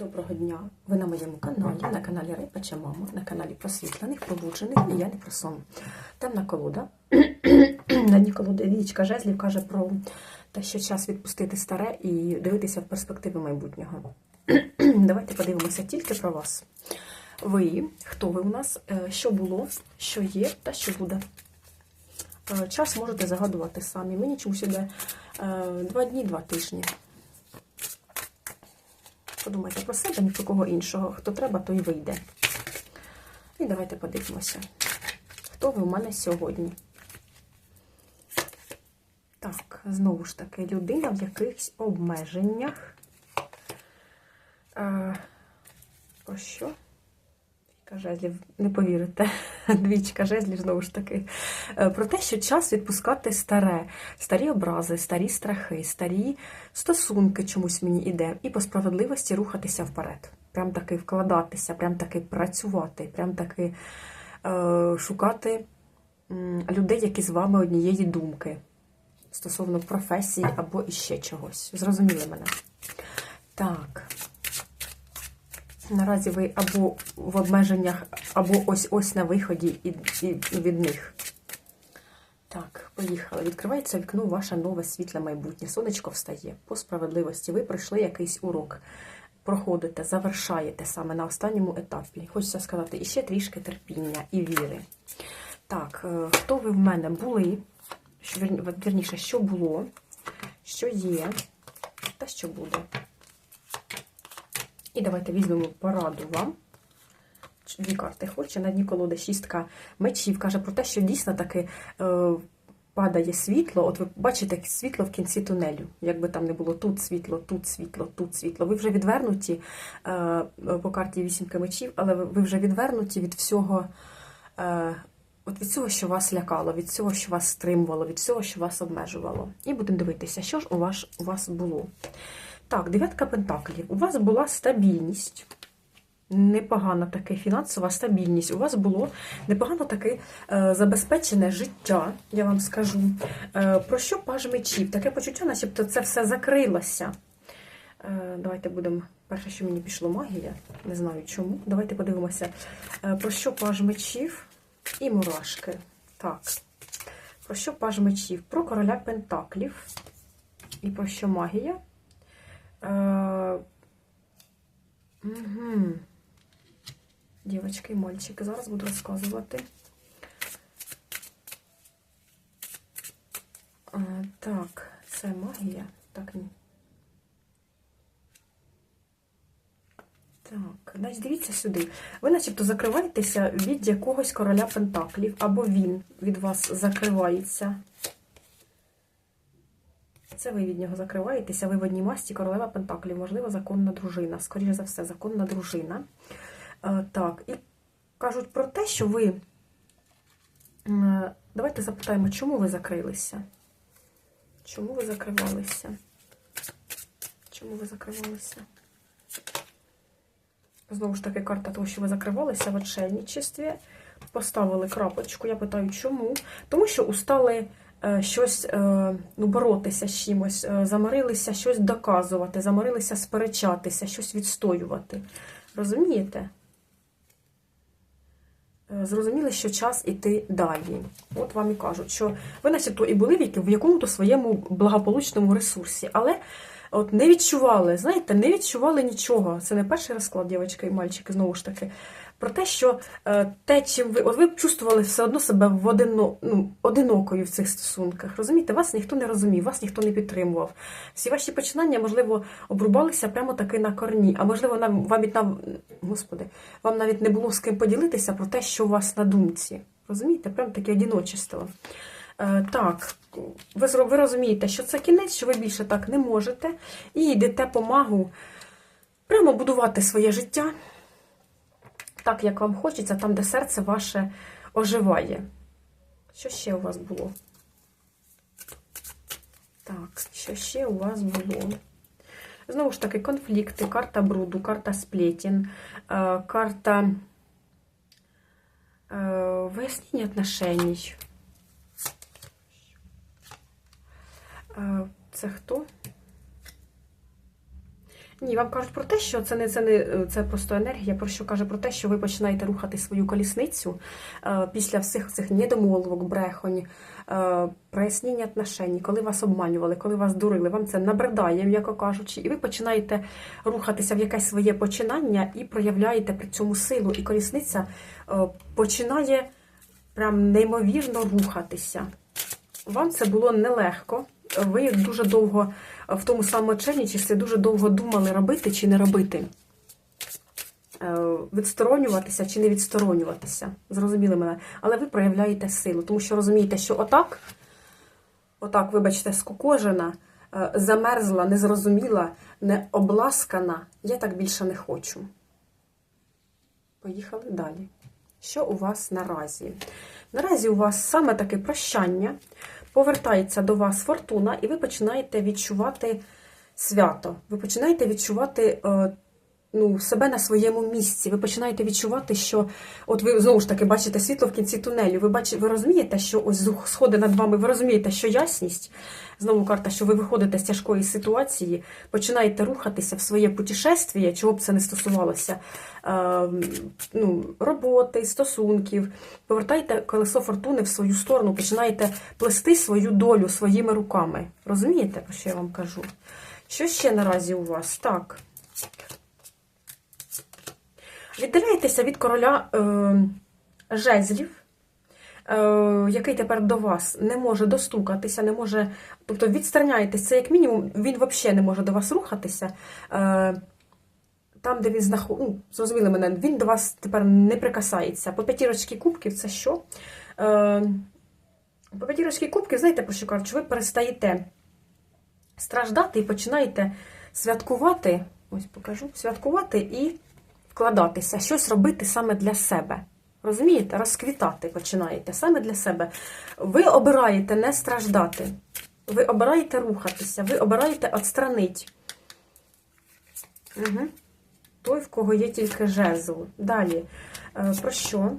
Доброго дня! Ви на моєму каналі, на каналі Репача Мама, на каналі просвітлених, пробуджених і я не про сон. Темна колода. на дні колоди Вічка Жезлів каже про те, що час відпустити старе і дивитися в перспективи майбутнього. Давайте подивимося тільки про вас. Ви, хто ви у нас, е, що було, що є та що буде. Е, Час можете загадувати самі. Мені чомусь іде е, два дні, два тижні. Подумайте про себе, ні про кого іншого. Хто треба, той вийде. І давайте подивимося, хто ви у мене сьогодні. Так, знову ж таки, людина в якихось обмеженнях. А, про що? Двічка жезлів, не повірите. Двічка жезлів, знову ж таки. Е, Про те, що час відпускати старе, старі образи, старі страхи, старі стосунки чомусь мені іде, і по справедливості рухатися вперед. Прям таки вкладатися, прям таки працювати, прям таки е, шукати людей, які з вами однієї думки стосовно професії або іще чогось. Зрозуміли мене? Так. Наразі ви або в обмеженнях, або ось-ось на виході і, і від них. Так, поїхали. Відкривається вікно ваше нове світле майбутнє. Сонечко встає. По справедливості ви пройшли якийсь урок. Проходите, завершаєте саме на останньому етапі. Хочеться сказати, і ще трішки терпіння і віри. Так, е, хто ви в мене були? Вірніше, що було, що є, та що буде. І давайте візьмемо пораду вам. Дві карти хоче. На дні колоди шістка мечів. Каже про те, що дійсно таки е, падає світло. От ви бачите світло в кінці тунелю. Якби там не було тут світло, тут світло, тут світло. Ви вже відвернуті е, по карті вісімки мечів, але ви вже відвернуті від всього. Е, От від цього, що вас лякало, від цього, що вас стримувало, від цього, що вас обмежувало. І будемо дивитися, що ж у вас, у вас було. Так, дев'ятка пентаклів. У вас була стабільність. Непогана таке фінансова стабільність. У вас було непогано таке е, забезпечене життя, я вам скажу. Е, про що паж мечів? Таке почуття, начебто це все закрилося. Е, давайте будемо. Перше, що мені пішло магія, не знаю чому. Давайте подивимося, е, про що паж мечів і мурашки. Так. Про що паж мечів? Про короля Пентаклів. І про що магія? Е, угу. Дівочки і мальчики, зараз буду розказувати. Е, так, це магія. Так, ні. Так, значить, дивіться сюди. Ви начебто закриваєтеся від якогось короля Пентаклів, або він від вас закривається. Це ви від нього закриваєтеся, ви в одній масті королева Пентаклів, можливо, законна дружина. Скоріше за все, законна дружина. Е, так, і кажуть про те, що ви. Е, Давайте запитаємо, чому ви закрилися? Чому ви закривалися? Чому ви закривалися? Знову ж таки, карта того, що ви закривалися в отшельничестві, поставили крапочку. Я питаю, чому? Тому що устали щось е, ну, боротися з чимось, е, заморилися щось доказувати, заморилися сперечатися, щось відстоювати. Розумієте? Е, Зрозуміли, що час іти далі. От вам і кажуть, що ви начебто і були в якому-то своєму благополучному ресурсі, але от не відчували, знаєте, не відчували нічого. Це не перший розклад, дівчатка і мальчики, знову ж таки. Про те, що е, те, чим ви. Ви б чувствували все одно себе в одино, ну, одинокою в цих стосунках. Розумієте, вас ніхто не розумів, вас ніхто не підтримував. Всі ваші починання, можливо, обрубалися прямо таки на корні. А можливо, нам вам нам, господи, вам навіть не було з ким поділитися про те, що у вас на думці. Розумієте, прям таке одіночество. Е, Так, ви, ви розумієте, що це кінець, що ви більше так не можете, і йдете по магу прямо будувати своє життя так, як вам хочеться, там, де серце ваше оживає. Що ще у вас було? Так, що ще у вас було? Знову ж таки, конфлікти, карта бруду, карта сплетін, е, карта е, вияснення отношений. Е, Це хто? Ні, вам кажуть про те, що це не це не це просто енергія, про що каже про те, що ви починаєте рухати свою колісницю е, після всіх цих недомолвок, брехонь, е, прояснення отношень, коли вас обманювали, коли вас дурили, вам це набридає, м'яко кажучи, і ви починаєте рухатися в якесь своє починання і проявляєте при цьому силу. І колісниця е, починає прям неймовірно рухатися. Вам це було нелегко. Ви дуже довго в тому самочинничестві дуже довго думали, робити чи не робити. Е, Відсторонюватися чи не відсторонюватися. Зрозуміли мене. Але ви проявляєте силу, тому що розумієте, що отак, отак, вибачте, скукожена, е, замерзла, незрозуміла, не обласкана, я так більше не хочу. Поїхали далі. Що у вас наразі? Наразі у вас саме таке прощання, повертається до вас фортуна, і ви починаєте відчувати свято. Ви починаєте відчувати е, ну, себе на своєму місці. Ви починаєте відчувати, що от ви знову ж таки бачите світло в кінці тунелю. Ви бачите, ви розумієте, що ось сходи над вами, ви розумієте, що ясність. Знову карта, що ви виходите з тяжкої ситуації, починаєте рухатися в своє путешествие, чого б це не стосувалося, е, ну, роботи, стосунків. Повертаєте колесо фортуни в свою сторону, починаєте плести свою долю своїми руками. Розумієте, про що я вам кажу? Що ще наразі у вас? Так. Віддаляєтеся від короля е, жезлів, який тепер до вас не може достукатися, не може, тобто відстраняєтесь, це як мінімум, він взагалі не може до вас рухатися. Е, там, де він знаходиться, ну, зрозуміли мене, він до вас тепер не прикасається. По п'ятірочки кубків це що? Е, по п'ятірочки кубків, знаєте, про що кажуть, що ви перестаєте страждати і починаєте святкувати, ось покажу, святкувати і вкладатися, щось робити саме для себе. Розумієте? Розквітати починаєте саме для себе. Ви обираєте не страждати. Ви обираєте рухатися, ви обираєте відстранити. Угу. Той, в кого є тільки жезл. Далі. Е, Про що?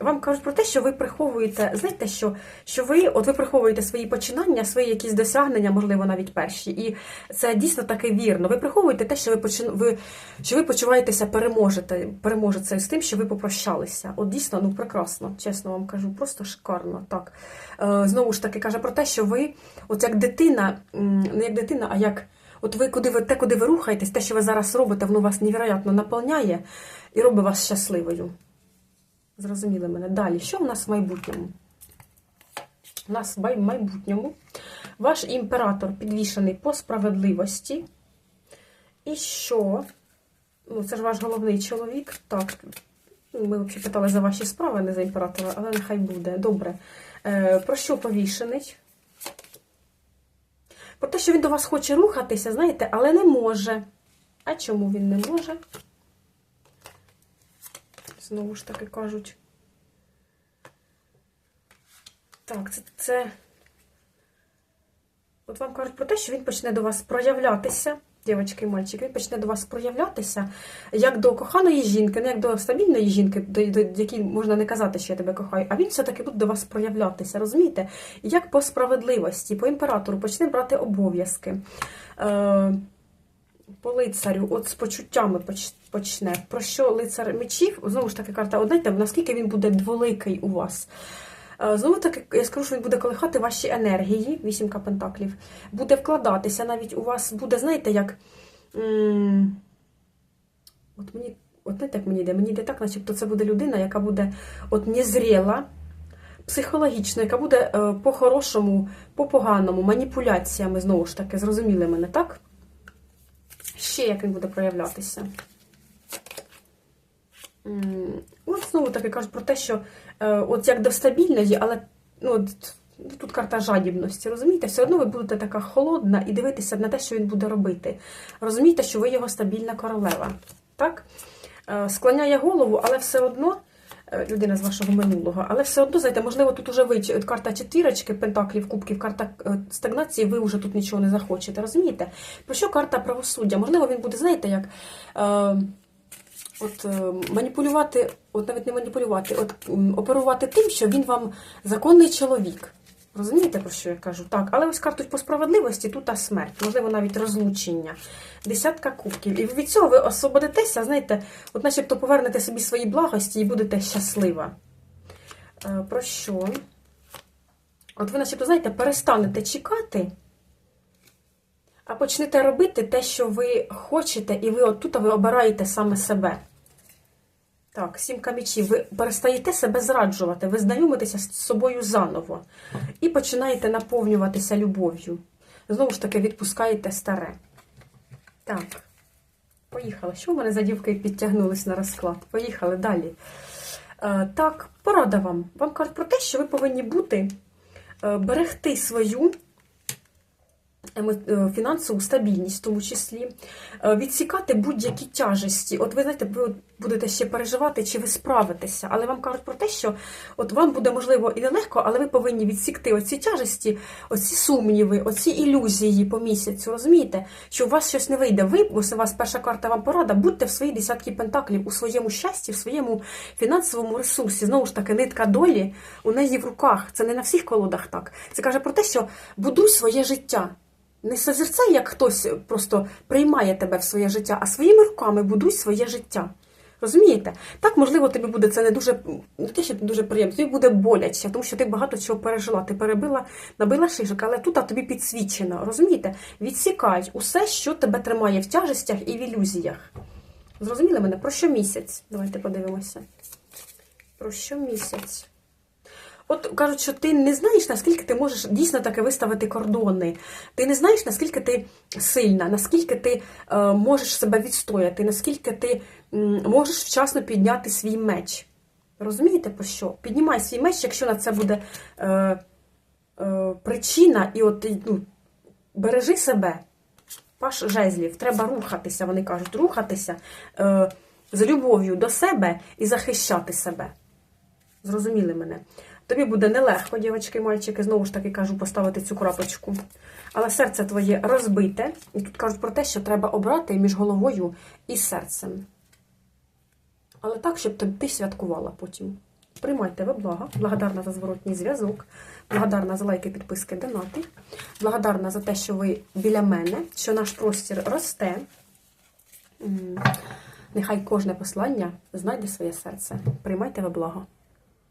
Вам кажуть про те, що ви приховуєте, знаєте, що що ви от ви приховуєте свої починання, свої якісь досягнення, можливо, навіть перші. І це дійсно таке вірно. Ви приховуєте те, що ви почин... ви, що ви почуваєтеся переможете, переможете з тим, що ви попрощалися. От дійсно, ну прекрасно, чесно вам кажу, просто шикарно. Так. Е, Знову ж таки, каже про те, що ви, от як дитина, не як дитина, а як. От ви куди ви те, куди ви рухаєтесь, те, що ви зараз робите, воно вас невероятно наповняє і робить вас щасливою. Зрозуміли мене. Далі, що у нас в майбутньому? У нас в майбутньому ваш імператор підвішений по справедливості. І що? Ну, це ж ваш головний чоловік. Так, ми взагалі питали за ваші справи, не за імператора, але нехай буде. Добре. Е, Про що повішений? Про те, що він до вас хоче рухатися, знаєте, але не може. А чому він не може? Знову ж таки кажуть. Так, це, це. От вам кажуть про те, що він почне до вас проявлятися, дівчатки і мальчики, він почне до вас проявлятися як до коханої жінки, не як до стабільної жінки, до, до якій можна не казати, що я тебе кохаю, а він все-таки буде до вас проявлятися, розумієте? Як по справедливості, по імператору почне брати обов'язки. Е, по лицарю, от з почуттями почне. Про що лицар мечів? Знову ж таки, карта, от знаєте, наскільки він буде дволикий у вас. Знову таки, я скажу, що він буде колихати ваші енергії, вісімка пентаклів, буде вкладатися, навіть у вас буде, знаєте, як. От мені, от не так мені йде, мені йде так, начебто це буде людина, яка буде от незріла, психологічно, яка буде по-хорошому, по-поганому, маніпуляціями, знову ж таки, зрозуміли мене, так? Ще як він буде проявлятися. От знову таки кажуть про те, що от як до стабільної, але ну, от, тут карта жадібності, розумієте, все одно ви будете така холодна і дивитися на те, що він буде робити. Розумієте, що ви його стабільна королева. Так? Склоняє голову, але все одно. Людина з вашого минулого, але все одно, знаєте, можливо, тут уже ви карта четвірочки, пентаклів, кубків, карта стагнації, ви вже тут нічого не захочете. Розумієте? Про що карта правосуддя? Можливо, він буде, знаєте, як е, от е, маніпулювати, от навіть не маніпулювати, от оперувати тим, що він вам законний чоловік. Розумієте, про що я кажу? Так, але ось картуть по справедливості, тут та смерть, можливо, навіть розлучення. Десятка кубків. І від цього ви освободитеся, знаєте, от начебто повернете собі свої благості і будете щаслива. Е, Про що? От ви, начебто, знаєте, перестанете чекати, а почнете робити те, що ви хочете, і ви отут ви обираєте саме себе. Так, сімка мечів. Ви перестаєте себе зраджувати, ви знайомитеся з собою заново і починаєте наповнюватися любов'ю. Знову ж таки, відпускаєте старе. Так, поїхали. Що в мене за дівки підтягнулись на розклад? Поїхали далі. Е, так, порада вам. Вам кажуть про те, що ви повинні бути, е, берегти свою фінансову стабільність, в тому числі, е, відсікати будь-які тяжесті. От ви знаєте, ви будете ще переживати, чи ви справитеся, але вам кажуть про те, що от вам буде можливо і нелегко, але ви повинні відсікти оці тяжесті, оці сумніви, оці ілюзії по місяцю. Розумієте, що у вас щось не вийде. Ви, ось у вас перша карта вам порада, будьте в своїй десятки пентаклів, у своєму щасті, в своєму фінансовому ресурсі. Знову ж таки, нитка долі у неї в руках. Це не на всіх колодах так. Це каже про те, що будуй своє життя. Не созерцай, як хтось просто приймає тебе в своє життя, а своїми руками будуй своє життя. Розумієте? Так, можливо, тобі буде це не дуже не те, що дуже приємно, тобі буде боляче, тому що ти багато чого пережила. Ти перебила, набила шишок, але тут а тобі підсвічено. Розумієте? Відсікай усе, що тебе тримає в тяжестях і в ілюзіях. Зрозуміли мене? Про що місяць? Давайте подивимося. Про що місяць? От кажуть, що ти не знаєш, наскільки ти можеш дійсно таки виставити кордони. Ти не знаєш, наскільки ти сильна, наскільки ти е, можеш себе відстояти, наскільки ти м, можеш вчасно підняти свій меч. Розумієте про що? Піднімай свій меч, якщо на це буде е, е, причина, і от ну, бережи себе. Паш жезлів, треба рухатися, вони кажуть, рухатися е, з любов'ю до себе і захищати себе. Зрозуміли мене. Тобі буде нелегко, дівчатки, мальчики, знову ж таки кажу, поставити цю крапочку. Але серце твоє розбите. І тут кажуть про те, що треба обрати між головою і серцем. Але так, щоб ти святкувала потім. Приймайте ви блага. Благодарна за зворотній зв'язок. Благодарна за лайки, підписки, донати. Благодарна за те, що ви біля мене, що наш простір росте. Нехай кожне послання знайде своє серце. Приймайте ви благо.